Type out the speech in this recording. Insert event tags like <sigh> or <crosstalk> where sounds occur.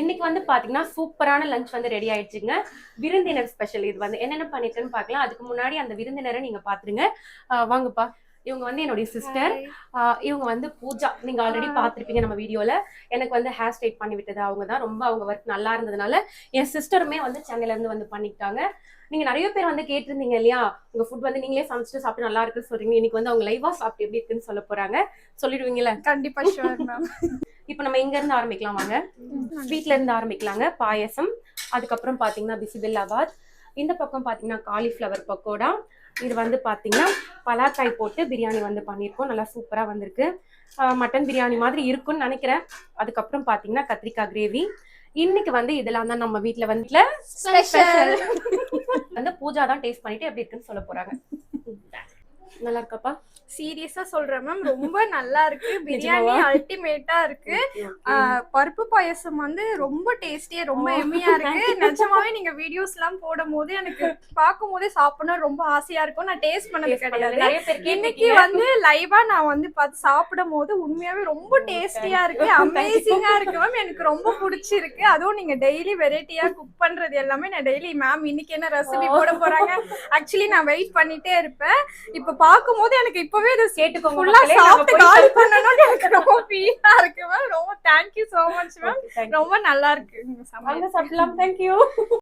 இன்னைக்கு வந்து பாத்தீங்கன்னா சூப்பரான லஞ்ச் வந்து ரெடி ஆயிடுச்சுங்க. விருந்தினர் ஸ்பெஷல் இது வந்து என்னென்ன பண்ணிருக்குன்னு பார்க்கலாம் அதுக்கு முன்னாடி அந்த விருந்தினரை நீங்க பாத்துருங்க. வாங்கப்பா. இவங்க வந்து என்னுடைய சிஸ்டர் இவங்க வந்து பூஜா. நீங்க ஆல்ரெடி பார்த்திருப்பீங்க நம்ம வீடியோல. எனக்கு வந்து ஹேர் ஸ்ட்ரைட் பண்ணி விட்டது அவங்க தான் ரொம்ப அவங்க ஒர்க் நல்லா இருந்ததுனால என் சிஸ்டருமே வந்து சென்னையில இருந்து வந்து பண்ணிக்கிட்டாங்க. நீங்க நிறைய பேர் வந்து கேட்டிருந்தீங்க இல்லையா? உங்க ஃபுட் வந்து நீங்களே சமைச்சிட்டு சாப்பிட்டு நல்லா இருக்குன்னு சொல்றீங்க. இன்னைக்கு வந்து அவங்க லைவா சாப்பிட்டு எப்படி இருக்குன்னு சொல்ல போறாங்க? சொல்லிடுவீங்களா கண்டிப்பா மேம் <laughs> இப்போ நம்ம எங்க இருந்து ஆரம்பிக்கலாம் வாங்க. வீட்ல இருந்து ஆரம்பிக்கலாங்க. பாயசம் அதுக்கப்புறம் பாத்தீங்கன்னா பிசிபில்லாபாத் இந்த பக்கம் பாத்தீங்கன்னா காலிஃப்ளவர் பக்கோடா இது வந்து பாத்தீங்கன்னா பலாக்காய் போட்டு பிரியாணி வந்து பண்ணியிருக்கோம் நல்லா சூப்பரா வந்திருக்கு. மட்டன் பிரியாணி மாதிரி இருக்கும்னு நினைக்கிறேன். அதுக்கப்புறம் பாத்தீங்கன்னா கத்திரிக்காய் கிரேவி. இன்னைக்கு வந்து இதெல்லாம் தான் நம்ம வீட்ல <laughs> வந்து ஸ்பெஷல் வந்து பூஜா தான் டேஸ்ட் பண்ணிட்டு எப்படி இருக்குன்னு சொல்ல போறாங்க. நல்லா இருக்காப்பா சீரியஸா சொல்றேன் மேம் ரொம்ப நல்லா <laughs> இருக்கு பிரியாணி? அல்டிமேட்டா இருக்கு. பருப்பு பாயசம் வந்து ரொம்ப டேஸ்டியா ரொம்ப எம்மியா இருக்கு. <laughs> நிஜமாவே நீங்க வீடியோஸ் எல்லாம் போடும் போது எனக்கு பார்க்கும் போதே சாப்பிடணும் ரொம்ப ஆசையா இருக்கும். நான் டேஸ்ட் பண்ணது. கிடையாது. இன்னைக்கு. வந்து லைவா நான் வந்து பார்த்து சாப்பிடும் போது உண்மையாவே ரொம்ப டேஸ்டியா இருக்கு. அமேசிங்கா <laughs> இருக்கு மேம் எனக்கு ரொம்ப பிடிச்சிருக்கு. அதுவும் நீங்க டெய்லி வெரைட்டியா குக் பண்றது எல்லாமே நான் டெய்லி மேம் இன்னைக்கு என்ன ரெசிபி போட போறாங்க? ஆக்சுவலி நான் வெயிட் பண்ணிட்டே இருப்பேன். இப்ப பார்க்கும் போது எனக்கு இப்பவே இது கேட்டுக்கோங்க ஃபுல்லா சாப்பிட்டு காலி பண்ணணும்னு எனக்கு ரொம்ப ஃபீலா இருக்கு மேம் ரொம்ப தேங்க்யூ சோ மச் மேம். ரொம்ப நல்லா இருக்கு. சமையல் சாப்பிடலாம். தேங்க்யூ